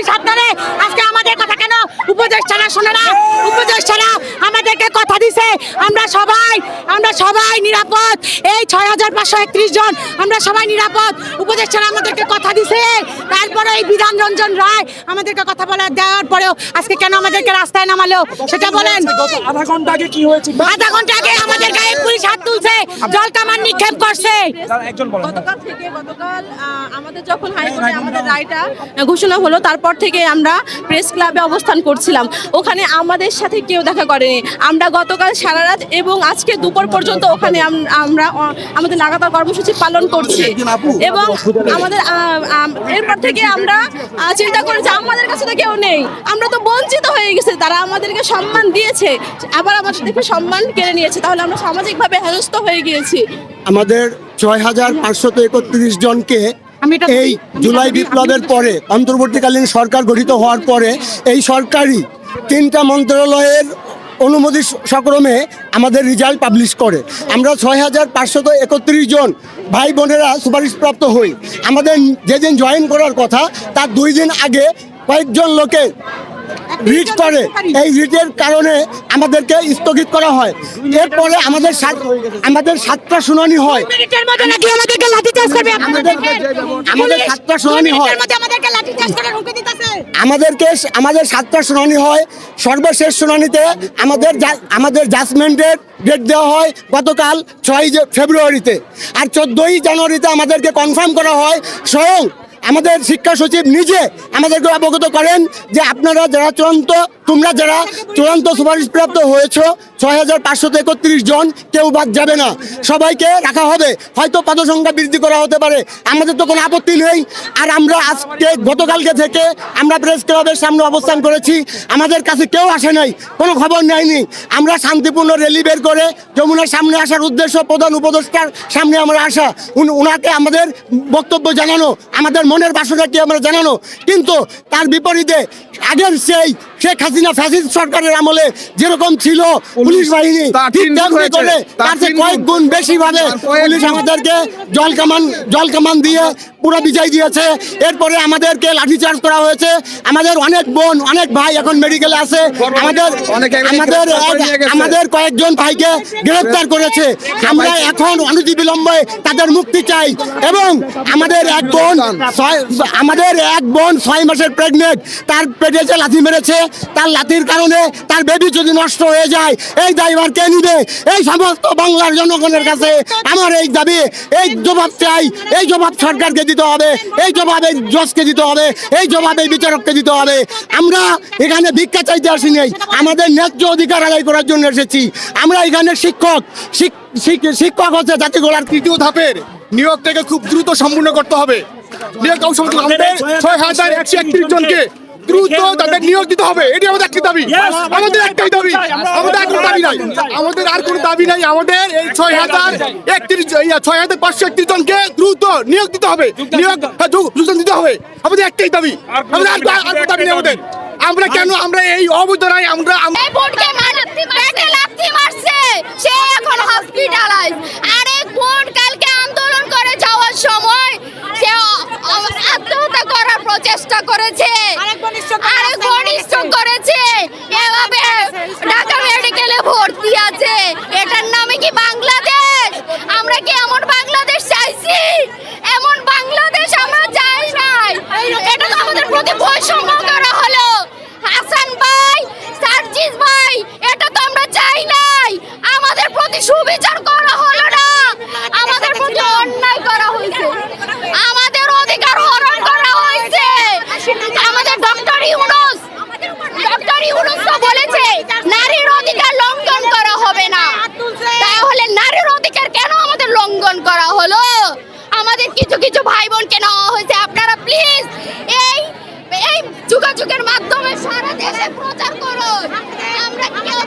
তুই সাবধানে উপদেষ্টারা শোনে না উপদেষ্টারা আমাদেরকে কথা দিছে। আমরা সবাই আমরা সবাই নিরাপদ। এই ছয় হাজার পাঁচশো একত্রিশ জন আমরা সবাই নিরাপদ। উপদেষ্টারা আমাদেরকে কথা দিছে। তারপরে এই বিধান রঞ্জন রায় আমাদেরকে কথা বলে দেওয়ার পরেও আজকে কেন আমাদেরকে রাস্তায় নামালো? সেটা বলেন। আধা ঘণ্টা আগে কি হয়েছে? আধা ঘণ্টা আগে আমাদের গায়ে পুলিশ হাত তুলছে জল কামান নিক্ষেপ করছে। গতকাল থেকে গতকাল আমাদের যখন হাইকোর্টে আমাদের রায়টা ঘোষণা হলো তারপর থেকে আমরা প্রেস ক্লাবে অবস্থান করছিলাম। ওখানে আমাদের সাথে কেউ দেখা করেনি। আমরা গতকাল সারা রাত এবং আজকে দুপুর পর্যন্ত ওখানে আমরা আমাদের লাগাতার কর্মসূচি পালন করছি। এবং আমাদের এরপর থেকে আমরা চিন্তা করি যে আমাদের কাছে তো কেউ নেই। আমরা তো বঞ্চিত হয়ে গেছি। তারা আমাদেরকে সম্মান দিয়েছে। আবার আমাদের থেকে সম্মান কেড়ে নিয়েছে। তাহলে আমরা সামাজিকভাবে হেনস্থ হয়ে গিয়েছি। আমাদের ছয় হাজার পাঁচশত একত্রিশ জনকে এই জুলাই বিপ্লবের পরে অন্তর্বর্তীকালীন সরকার গঠিত হওয়ার পরে এই সরকারই তিনটা মন্ত্রণালয়ের অনুমতি সক্রমে আমাদের রেজাল্ট পাবলিশ করে। আমরা ছয় হাজার পাঁচশত একত্রিশ জন ভাই বোনেরা সুপারিশপ্রাপ্ত হই। আমাদের যেদিন জয়েন করার কথা তার দুই দিন আগে কয়েকজন লোকে রিট করে। এই রিটের কারণে আমাদেরকে স্থগিত করা হয়। এরপরে আমাদের আমাদের সাতটা শুনানি হয়। নাকি আমাদেরকে আমাদের সাতটা শুনানি হয়। আমাদেরকে আমাদের সাতটা শুনানি হয়। সর্বশেষ শুনানিতে আমাদের আমাদের জাজমেন্টের ডেট দেওয়া হয় গতকাল ছয় ফেব্রুয়ারিতে। আর চোদ্দোই জানুয়ারিতে আমাদেরকে কনফার্ম করা হয় স্বয়ং আমাদের শিক্ষা সচিব নিজে আমাদেরকে অবগত করেন যে আপনারা যারা চূড়ান্ত তোমরা যারা চূড়ান্ত সুপারিশপ্রাপ্ত হয়েছ ছয় হাজার পাঁচশত একত্রিশ জন, কেউ বাদ যাবে না। সবাইকে রাখা হবে। হয়তো পদসংখ্যা বৃদ্ধি করা হতে পারে। আমাদের তো কোনো আপত্তি নেই। আর আমরা আজকে, গতকালকে থেকে আমরা প্রেস ক্লাবের সামনে অবস্থান করেছি। আমাদের কাছে কেউ আসে নাই, কোনো খবর নেয়নি। আমরা শান্তিপূর্ণ র্যালি বের করে যমুনার সামনে আসার উদ্দেশ্য, প্রধান উপদেষ্টার সামনে আমরা আসা। উনাকে আমাদের বক্তব্য জানানো, আমাদের মনের বাসনাকে আমরা জানানো। কিন্তু তার বিপরীতে আগের সেই শেখ হাসিনা ফ্যাসিস্ট সরকারের আমলে যেরকম ছিল পুলিশ বাহিনী ঠিক তেমনি। করে তার চেয়ে। কয়েক গুণ বেশি ভাবে পুলিশ আমাদেরকে জল কামান জল কামান দিয়ে পুরো বিজয় দিয়েছে। এরপরে আমাদেরকে লাঠিচার্জ করা হয়েছে। আমাদের অনেক বোন অনেক ভাই এখন মেডিকেলে আছে। আমাদের আমাদের। আমাদের কয়েকজন ভাইকে গ্রেফতার করেছে। আমরা এখন অনতি বিলম্বে তাদের মুক্তি চাই। এবং আমাদের এক বোন আমাদের এক বোন ছয় মাসের প্রেগনেন্ট তার পেটে যে লাথি মেরেছে, তার লাথির কারণে তার বেবি যদি নষ্ট হয়ে যায়, এই দায়ভার কে নিবে? এই সমস্ত বাংলার জনগণের কাছে আমার এই দাবি, এই জবাব চাই, এই জবাব সরকারকে দিতে হবে, এই জবাব এই জজকে দিতে হবে, এই জবাব এই বিচারককে দিতে হবে। আমরা এখানে ভিক্ষা চাইতে আসিনি আমাদের ন্যায্য অধিকার আদায় করার জন্য এসেছি। আমরা এখানে শিক্ষক, শিক- শিক- শিক্ষক হচ্ছে জাতিগোলার তৃতীয় ধাপের নিয়োগ থেকে খুব দ্রুত সম্পূর্ণ করতে হবে। নিয়োগ ছয় হাজার একশো একত্রিশ জনকে দ্রুত তাদের নিয়োগ দিতে হবে। এটি আমাদের একটি দাবি। আমাদের একটাই দাবি। আমাদের আর কোনো দাবি নাই। আমাদের আর কোনো দাবি নাই। আমাদের এই ছয় হাজার একত্রিশ ছয় হাজার পাঁচশো একত্রিশ জনকে দ্রুত নিয়োগ দিতে হবে। নিয়োগ হ্যাঁ, যোগদান দিতে হবে। আমাদের একটাই দাবি। আমাদের আর কোনো দাবি নেই আমাদের। আমরা কেন আমরা এই অবৈধ রায় আমরা আমরা- এই বোনকে মারতে পেটে লাথি মারছে। সে এখন হসপিটালাইজ আর এই বোন কালকে আন্দোলন করে যাওয়ার সময় সে অ- অ- আত্মহত্যা করার প্রচেষ্টা করেছে। আরেক বোন stroke করে আরেক রাস্তায় বোন পড়ে stroke আছে। করেছে। এভাবে ঢাকা মেডিকেলে ভর্তি আছে। এটার নামে কি বাংলাদেশ? আমরা কি এমন বাংলাদেশ চাইছি? এমন বাংলাদেশ আমরা চাই নাই। এটা তো আমাদের প্রতি বৈষম্য করা হলো হাসান ভাই সার্জিস ভাই এটা তো আমরা চাই নাই আমাদের প্রতি সুবিচার করা হলো না আমাদের প্রতি অন্যায় করা হয়েছে আমাদের অধিকার হরণ করা হয়েছে আমাদের ডক্টর ইউনুস ডক্টর ইউনুস তো বলেছে নারীর অধিকার লঙ্ঘন করা হবে না তাহলে নারীর অধিকার কেন আমাদের লঙ্ঘন করা হলো আমাদের কিছু কিছু ভাই বোনকে নেওয়া হয়েছে আপনারা প্লিজ এই এই যোগাযোগের মাধ্যমে সারা দেশে প্রচার করুন। আমরা কেউ